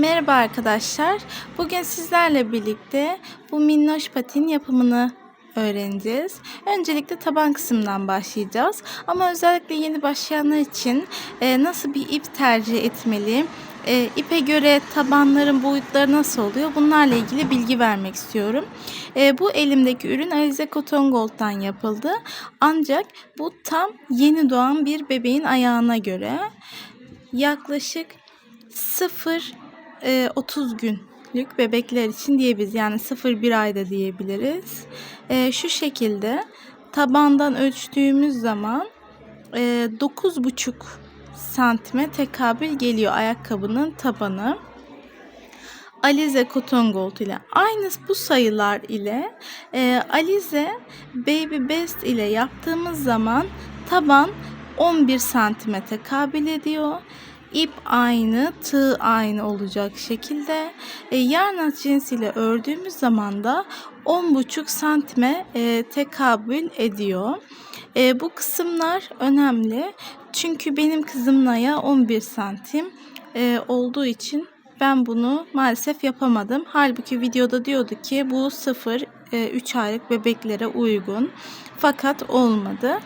Merhaba arkadaşlar. Bugün sizlerle birlikte bu minnoş patin yapımını öğreneceğiz. Öncelikle taban kısmından başlayacağız. Ama özellikle yeni başlayanlar için e, nasıl bir ip tercih etmeli, e, ipe göre tabanların boyutları nasıl oluyor bunlarla ilgili bilgi vermek istiyorum. E, bu elimdeki ürün Alize Cotton Gold'dan yapıldı. Ancak bu tam yeni doğan bir bebeğin ayağına göre yaklaşık 0 e, 30 günlük bebekler için diyebiliriz. Yani 0-1 ayda diyebiliriz. E, şu şekilde tabandan ölçtüğümüz zaman e, 9,5 santime tekabül geliyor ayakkabının tabanı. Alize Cotton Gold ile aynı bu sayılar ile e, Alize Baby Best ile yaptığımız zaman taban 11 santime tekabül ediyor. İp aynı, tığ aynı olacak şekilde e, yarn cinsiyle ördüğümüz zaman da 10,5 santime e, tekabül ediyor. E, bu kısımlar önemli. Çünkü benim kızımın ayağı 11 santim e, olduğu için ben bunu maalesef yapamadım. Halbuki videoda diyordu ki bu 0-3 aylık bebeklere uygun. Fakat olmadı.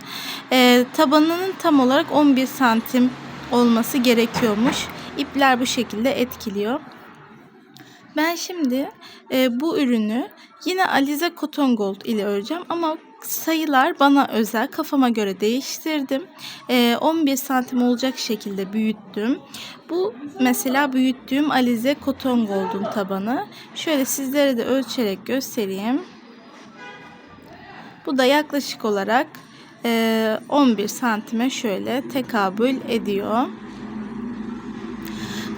E, tabanının tam olarak 11 santim olması gerekiyormuş. İpler bu şekilde etkiliyor. Ben şimdi e, bu ürünü yine Alize Cotton Gold ile öreceğim ama sayılar bana özel kafama göre değiştirdim. E, 11 santim olacak şekilde büyüttüm. Bu mesela büyüttüğüm Alize Cotton Gold'un tabanı. Şöyle sizlere de ölçerek göstereyim. Bu da yaklaşık olarak 11 santime şöyle tekabül ediyor.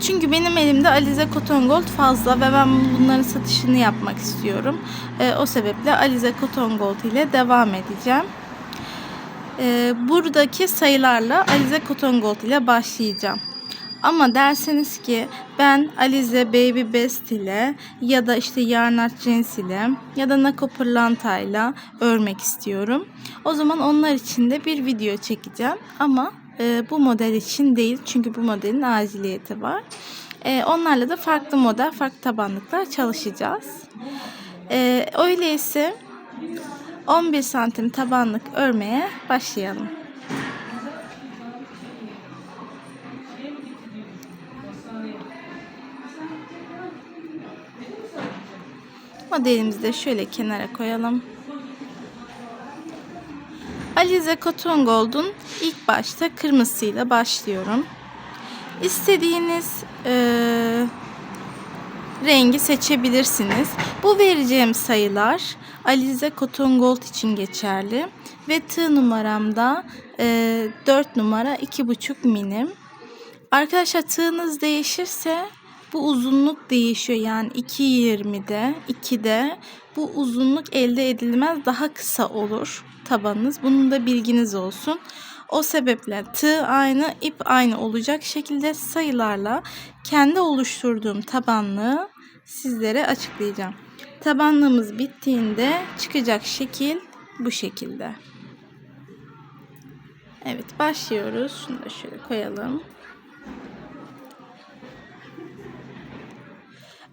Çünkü benim elimde Alize Cotton Gold fazla ve ben bunların satışını yapmak istiyorum. E, o sebeple Alize Cotton Gold ile devam edeceğim. E, buradaki sayılarla Alize Cotton Gold ile başlayacağım. Ama derseniz ki ben Alize Baby Best ile ya da işte Yarnart Jeans ile ya da Nako Pırlanta ile örmek istiyorum. O zaman onlar için de bir video çekeceğim. Ama e, bu model için değil. Çünkü bu modelin aciliyeti var. E, onlarla da farklı model, farklı tabanlıklar çalışacağız. E, öyleyse 11 santim tabanlık örmeye başlayalım. Modelimizi de şöyle kenara koyalım. Alize Cotton Gold'un ilk başta kırmızısıyla başlıyorum. İstediğiniz e, rengi seçebilirsiniz. Bu vereceğim sayılar Alize Cotton Gold için geçerli. Ve tığ numaramda e, 4 numara 2,5 milim. Arkadaşlar tığınız değişirse bu uzunluk değişiyor. Yani 2.20'de 2'de bu uzunluk elde edilmez daha kısa olur tabanınız. Bunun da bilginiz olsun. O sebeple tığ aynı, ip aynı olacak şekilde sayılarla kendi oluşturduğum tabanlığı sizlere açıklayacağım. Tabanlığımız bittiğinde çıkacak şekil bu şekilde. Evet başlıyoruz. Şunu da şöyle koyalım.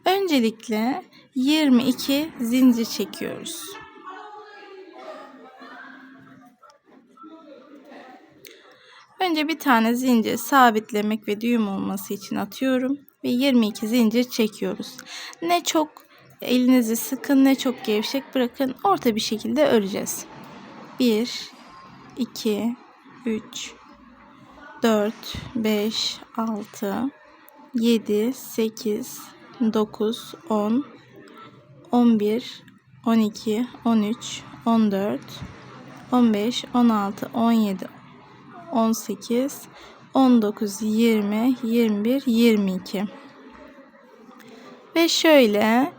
Öncelikle 22 zincir çekiyoruz. Önce bir tane zincir sabitlemek ve düğüm olması için atıyorum ve 22 zincir çekiyoruz. Ne çok elinizi sıkın ne çok gevşek bırakın orta bir şekilde öreceğiz. 1 2 3 4 5 6 7 8 9 10 11 12 13 14 15 16 17 18, 19, 20, 21, 22. Ve şöyle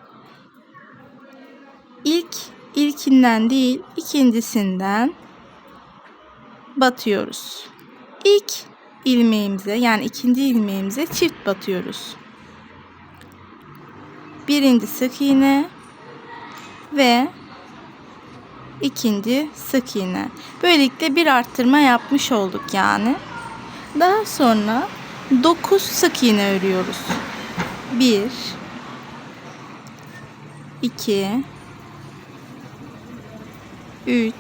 ilk ilkinden değil ikincisinden batıyoruz. İlk ilmeğimize yani ikinci ilmeğimize çift batıyoruz. Birinci sık iğne ve ikinci sık iğne. Böylelikle bir arttırma yapmış olduk yani. Daha sonra 9 sık iğne örüyoruz. 1 2 3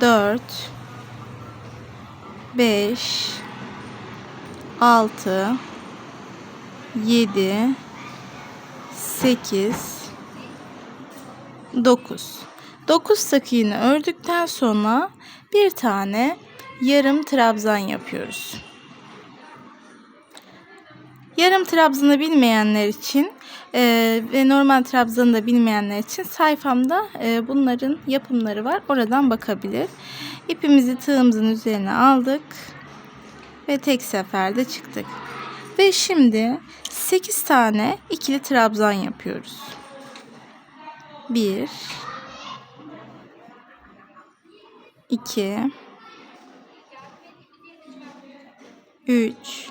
4 5 6 7 8 9 9 sık iğne ördükten sonra bir tane yarım trabzan yapıyoruz. Yarım trabzanı bilmeyenler için e, ve normal trabzanı da bilmeyenler için sayfamda e, bunların yapımları var. Oradan bakabilir. İpimizi tığımızın üzerine aldık ve tek seferde çıktık. Ve şimdi 8 tane ikili trabzan yapıyoruz. 1 2 3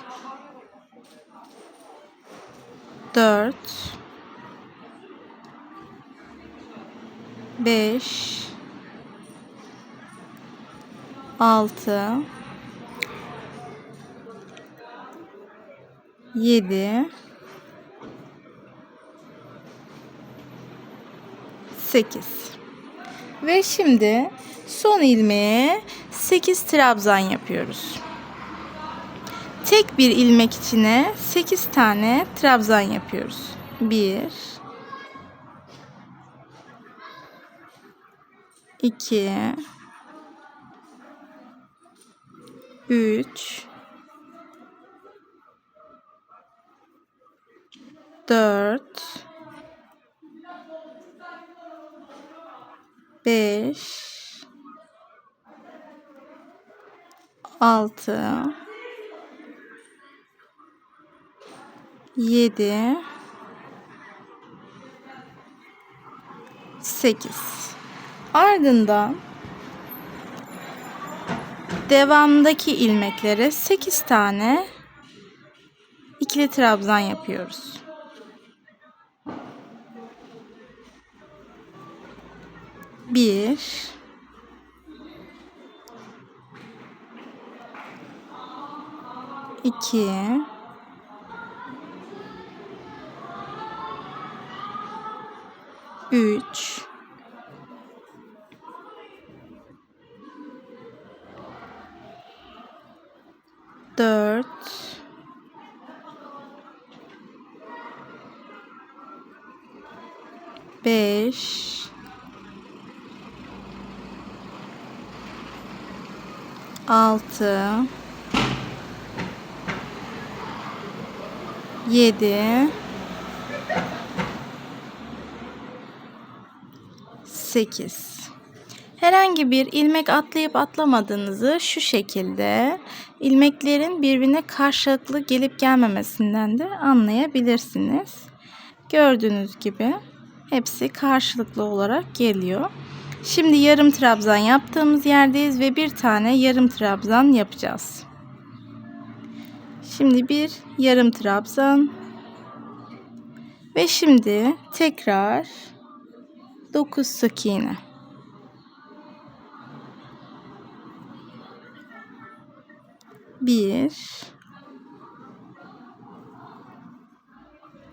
4 5 6 7 8 ve şimdi son ilmeğe 8 trabzan yapıyoruz. Tek bir ilmek içine 8 tane trabzan yapıyoruz. 1 2 3 4 5 6 7 8 ardından devamdaki ilmeklere 8 tane ikili trabzan yapıyoruz. Bir. İki. Üç. Dört. Beş altı yedi sekiz Herhangi bir ilmek atlayıp atlamadığınızı şu şekilde ilmeklerin birbirine karşılıklı gelip gelmemesinden de anlayabilirsiniz. Gördüğünüz gibi hepsi karşılıklı olarak geliyor. Şimdi yarım trabzan yaptığımız yerdeyiz ve bir tane yarım trabzan yapacağız. Şimdi bir yarım trabzan ve şimdi tekrar 9 sık iğne. Bir,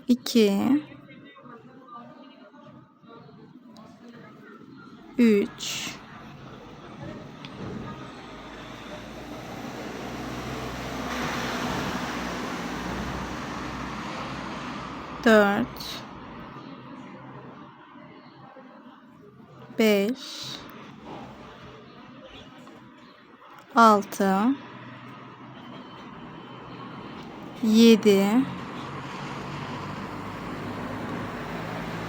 iki, üç, dört, beş, altı, yedi,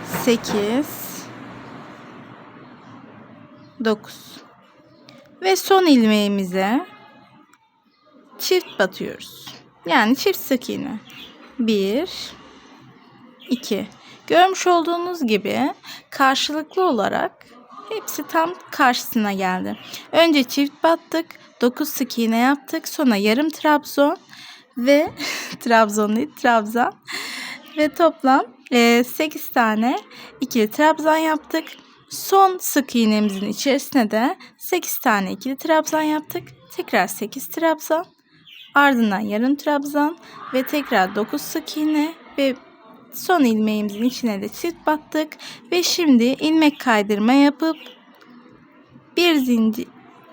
sekiz, dokuz ve son ilmeğimize çift batıyoruz. Yani çift sık iğne. Bir, iki. Görmüş olduğunuz gibi karşılıklı olarak hepsi tam karşısına geldi. Önce çift battık, 9 sık iğne yaptık, sonra yarım trabzon ve trabzon değil, trabzan ve toplam e, 8 tane ikili trabzan yaptık. Son sık iğnemizin içerisine de 8 tane ikili trabzan yaptık. Tekrar 8 trabzan ardından yarım trabzan ve tekrar 9 sık iğne ve son ilmeğimizin içine de çift battık ve şimdi ilmek kaydırma yapıp bir zincir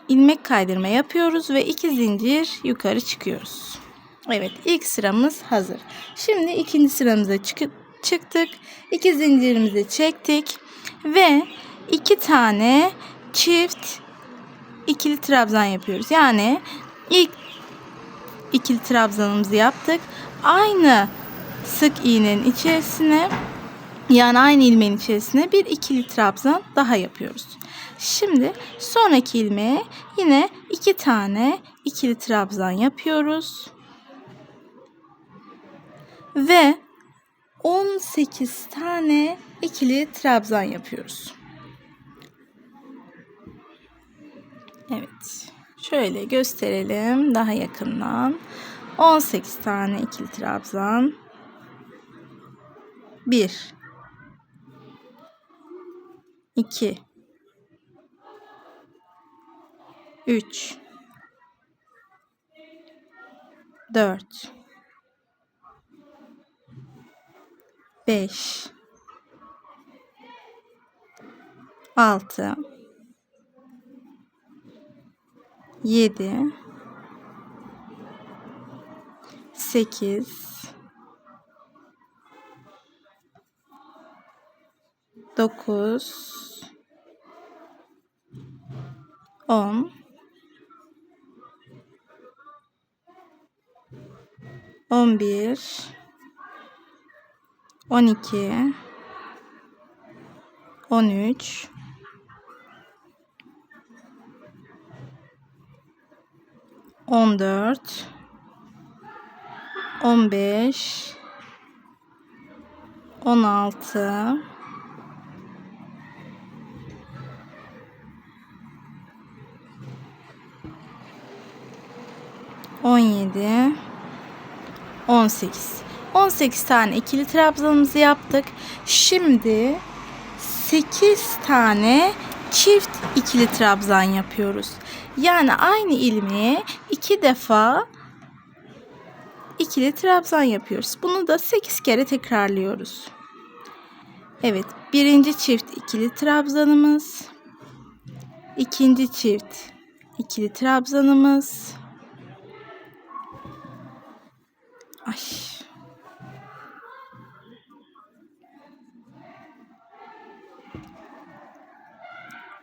ilmek kaydırma yapıyoruz ve iki zincir yukarı çıkıyoruz. Evet ilk sıramız hazır. Şimdi ikinci sıramıza çık çıktık. İki zincirimizi çektik ve iki tane çift ikili trabzan yapıyoruz. Yani ilk ikili trabzanımızı yaptık. Aynı sık iğnenin içerisine yani aynı ilmeğin içerisine bir ikili trabzan daha yapıyoruz. Şimdi sonraki ilmeğe yine iki tane ikili trabzan yapıyoruz. Ve 18 tane ikili trabzan yapıyoruz. Evet. Şöyle gösterelim daha yakından. 18 tane ikili trabzan. 1 2 3 4 5 6 7 8 9 10 11 12 13 14 15 16 17 18 18 tane ikili trabzanımızı yaptık. Şimdi 8 tane çift ikili trabzan yapıyoruz. Yani aynı ilmeğe iki defa ikili trabzan yapıyoruz. Bunu da 8 kere tekrarlıyoruz. Evet, birinci çift ikili trabzanımız, ikinci çift ikili trabzanımız. Ay.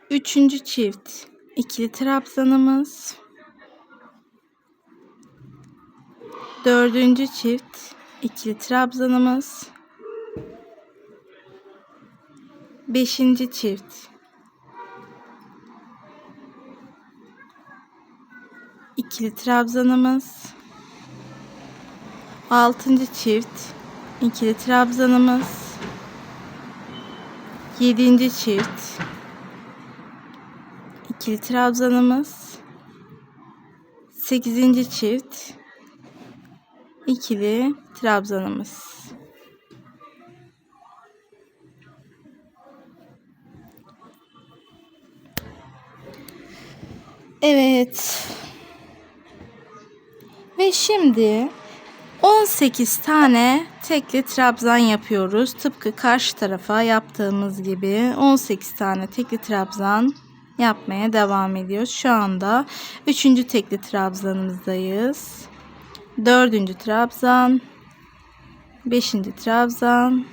Üçüncü çift ikili trabzanımız. Dördüncü çift ikili trabzanımız. Beşinci çift ikili trabzanımız. Altıncı çift ikili trabzanımız. Yedinci çift ikili trabzanımız. Sekizinci çift ikili trabzanımız. Evet. Ve şimdi 18 tane tekli trabzan yapıyoruz. Tıpkı karşı tarafa yaptığımız gibi 18 tane tekli trabzan yapmaya devam ediyoruz. Şu anda 3. tekli trabzanımızdayız. 4. trabzan, 5. trabzan,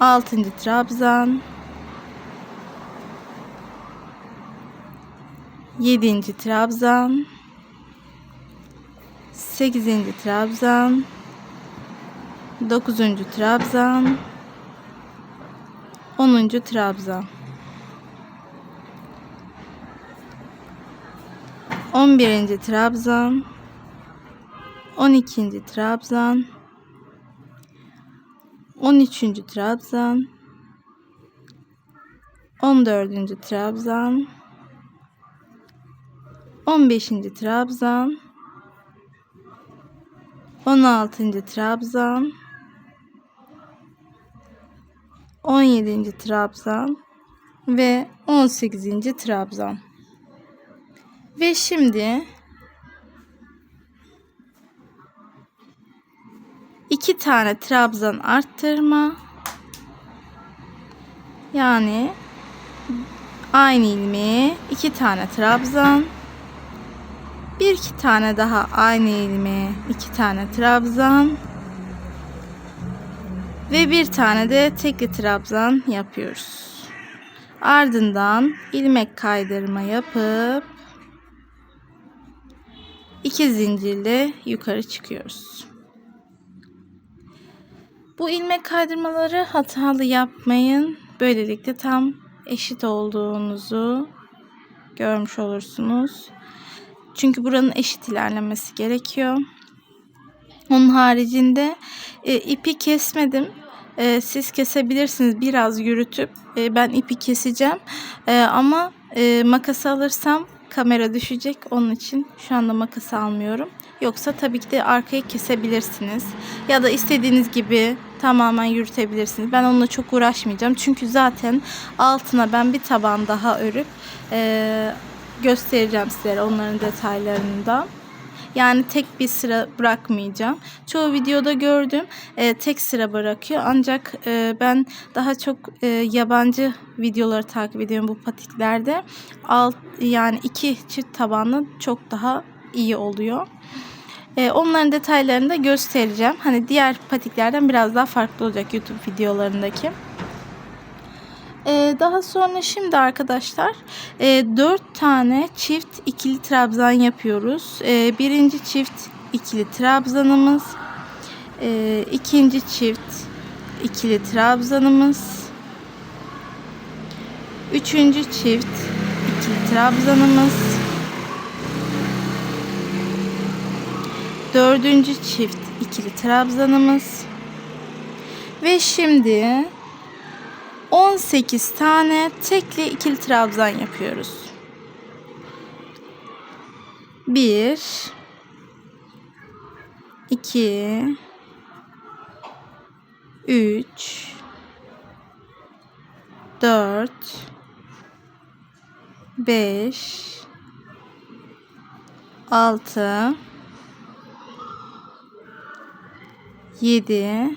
6. trabzan, 7. trabzan, 8. trabzan, 9. trabzan, 10. trabzan. 11. trabzan, 12. trabzan, 13. trabzan, 14. trabzan, 15. trabzan, 16. trabzan, 17. trabzan ve 18. trabzan. Ve şimdi 2 tane trabzan arttırma yani aynı ilmeğe 2 tane trabzan bir iki tane daha aynı ilmeğe iki tane trabzan ve bir tane de tekli trabzan yapıyoruz. Ardından ilmek kaydırma yapıp iki zincirle yukarı çıkıyoruz. Bu ilmek kaydırmaları hatalı yapmayın. Böylelikle tam eşit olduğunuzu görmüş olursunuz. Çünkü buranın eşit ilerlemesi gerekiyor. Onun haricinde e, ipi kesmedim. E, siz kesebilirsiniz biraz yürütüp. E, ben ipi keseceğim. E, ama e, makas alırsam kamera düşecek. Onun için şu anda makas almıyorum. Yoksa tabii ki de arkayı kesebilirsiniz. Ya da istediğiniz gibi tamamen yürütebilirsiniz. Ben onunla çok uğraşmayacağım. Çünkü zaten altına ben bir taban daha örüp e, göstereceğim sizlere onların detaylarını da. Yani tek bir sıra bırakmayacağım. Çoğu videoda gördüm e, tek sıra bırakıyor. Ancak e, ben daha çok e, yabancı videoları takip ediyorum bu patiklerde. Alt yani iki çift tabanlı çok daha iyi oluyor. E, onların detaylarını da göstereceğim. Hani diğer patiklerden biraz daha farklı olacak YouTube videolarındaki. Ee, daha sonra şimdi arkadaşlar e, 4 tane çift ikili trabzan yapıyoruz. E, birinci çift ikili trabzanımız. E, ikinci çift ikili trabzanımız. Üçüncü çift ikili trabzanımız. Dördüncü çift ikili trabzanımız. Ve şimdi 18 tane tekli ikili trabzan yapıyoruz. 1 2 3 4 5 6 7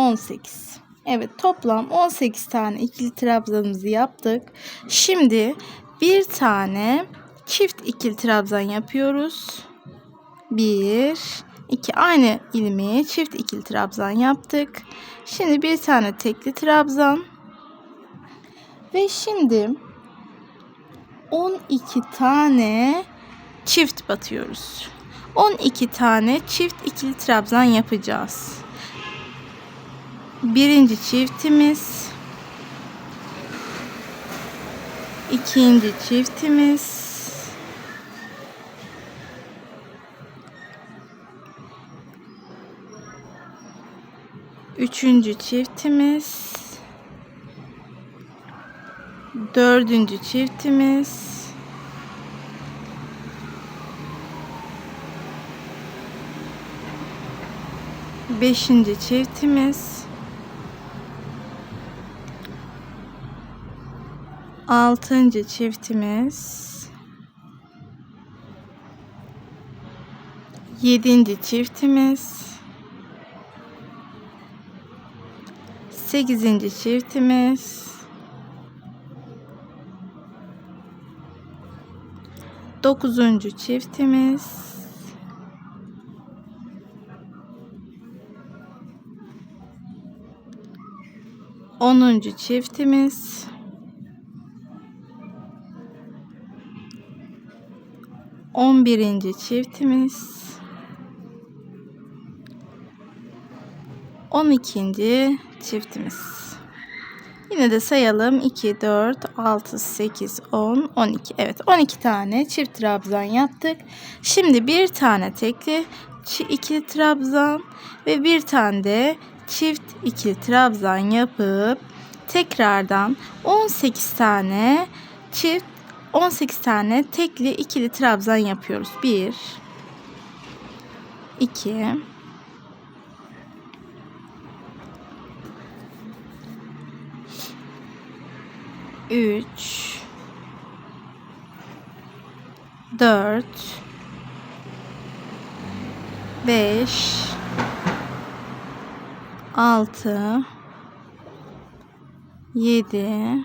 18. Evet toplam 18 tane ikili trabzanımızı yaptık. Şimdi bir tane çift ikili trabzan yapıyoruz. 1 2 aynı ilmeğe çift ikili trabzan yaptık. Şimdi bir tane tekli trabzan. Ve şimdi 12 tane çift batıyoruz. 12 tane çift ikili trabzan yapacağız birinci çiftimiz. İkinci çiftimiz. Üçüncü çiftimiz. Dördüncü çiftimiz. Beşinci çiftimiz Altıncı çiftimiz. Yedinci çiftimiz. Sekizinci çiftimiz. Dokuzuncu çiftimiz. Onuncu çiftimiz. 11. çiftimiz 12. çiftimiz Yine de sayalım. 2, 4, 6, 8, 10, 12. Evet 12 tane çift trabzan yaptık. Şimdi bir tane tekli ikili trabzan ve bir tane de çift ikili trabzan yapıp tekrardan 18 tane çift 18 tane tekli ikili trabzan yapıyoruz. 1 2 3 4 5 6 7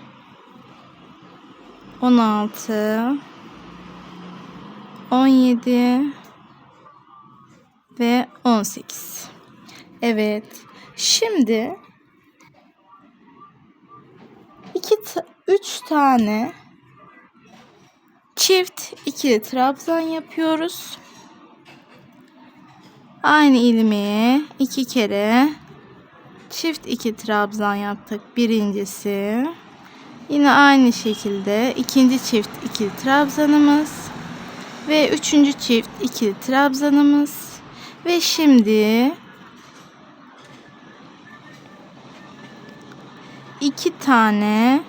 16 17 ve 18. Evet. Şimdi 2 3 tane çift ikili trabzan yapıyoruz. Aynı ilmeğe iki kere çift iki trabzan yaptık. Birincisi yine aynı şekilde ikinci çift ikili trabzanımız ve üçüncü çift ikili trabzanımız ve şimdi iki tane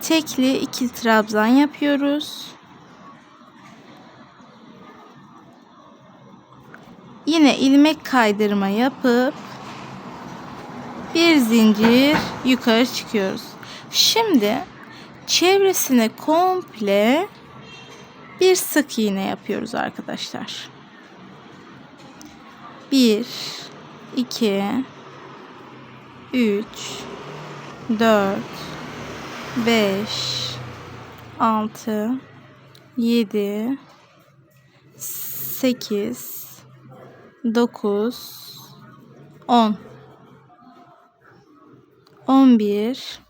tekli ikili trabzan yapıyoruz. Yine ilmek kaydırma yapıp bir zincir yukarı çıkıyoruz. Şimdi çevresine komple bir sık iğne yapıyoruz arkadaşlar. 1 2 3 4 5 6 7 8 9 10 11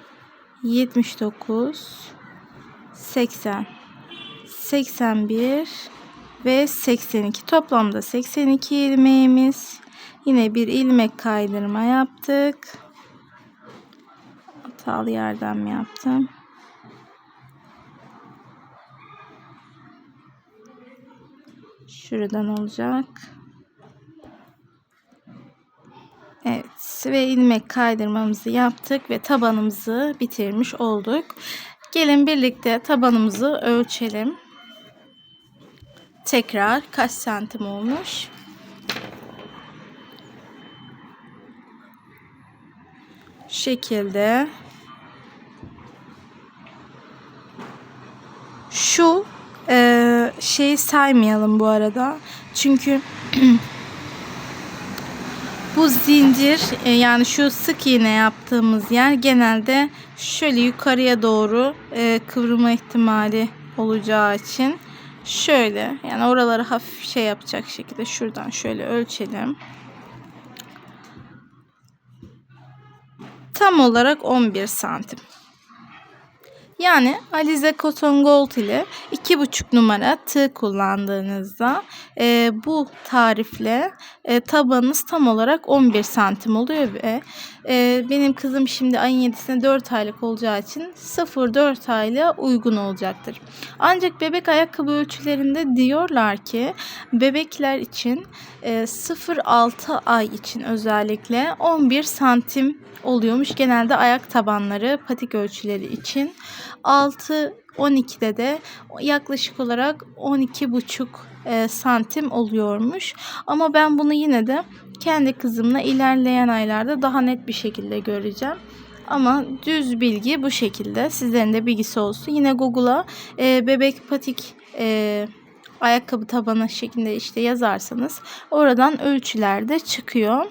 79 80 81 ve 82 toplamda 82 ilmeğimiz. Yine bir ilmek kaydırma yaptık. Hatalı yerden yaptım. Şuradan olacak Ve ilmek kaydırmamızı yaptık ve tabanımızı bitirmiş olduk. Gelin birlikte tabanımızı ölçelim. Tekrar kaç santim olmuş? şekilde şu e, şeyi saymayalım bu arada. Çünkü bu zincir e, yani şu sık iğne yaptığımız yer genelde şöyle yukarıya doğru e, kıvrılma ihtimali olacağı için şöyle yani oraları hafif şey yapacak şekilde şuradan şöyle ölçelim. Tam olarak 11 santim. Yani Alize Cotton Gold ile 2,5 numara tığ kullandığınızda e, bu tarifle e, tabanınız tam olarak 11 santim oluyor ve e, benim kızım şimdi ayın 7'sine 4 aylık olacağı için 0-4 aylığa uygun olacaktır. Ancak bebek ayakkabı ölçülerinde diyorlar ki bebekler için e, 0-6 ay için özellikle 11 santim oluyormuş. Genelde ayak tabanları patik ölçüleri için 6 12'de de yaklaşık olarak 12,5 e, santim oluyormuş. Ama ben bunu yine de kendi kızımla ilerleyen aylarda daha net bir şekilde göreceğim. Ama düz bilgi bu şekilde. Sizlerin de bilgisi olsun. Yine Google'a e, bebek patik e, ayakkabı tabanı şeklinde işte yazarsanız oradan ölçüler de çıkıyor.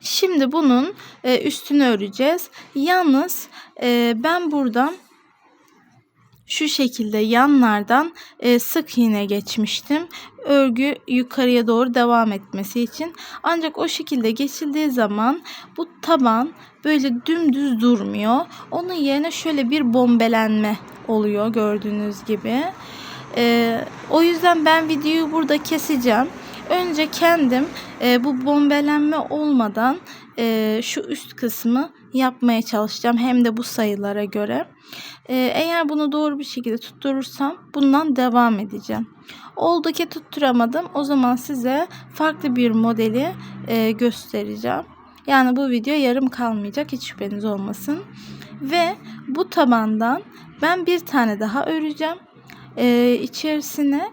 Şimdi bunun e, üstünü öreceğiz. Yalnız e, ben buradan şu şekilde yanlardan e, sık iğne geçmiştim. Örgü yukarıya doğru devam etmesi için. Ancak o şekilde geçildiği zaman bu taban böyle dümdüz durmuyor. Onun yerine şöyle bir bombelenme oluyor gördüğünüz gibi. E, o yüzden ben videoyu burada keseceğim. Önce kendim e, bu bombelenme olmadan e, şu üst kısmı yapmaya çalışacağım. Hem de bu sayılara göre. E, eğer bunu doğru bir şekilde tutturursam bundan devam edeceğim. Oldu ki tutturamadım. O zaman size farklı bir modeli e, göstereceğim. Yani bu video yarım kalmayacak. Hiç şüpheniz olmasın. Ve bu tabandan ben bir tane daha öreceğim. Ee, içerisine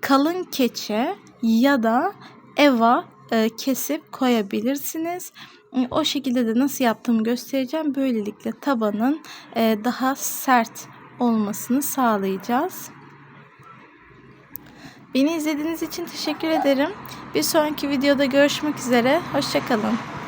kalın keçe ya da eva e, kesip koyabilirsiniz. E, o şekilde de nasıl yaptığımı göstereceğim. Böylelikle tabanın e, daha sert olmasını sağlayacağız. Beni izlediğiniz için teşekkür ederim. Bir sonraki videoda görüşmek üzere. Hoşçakalın.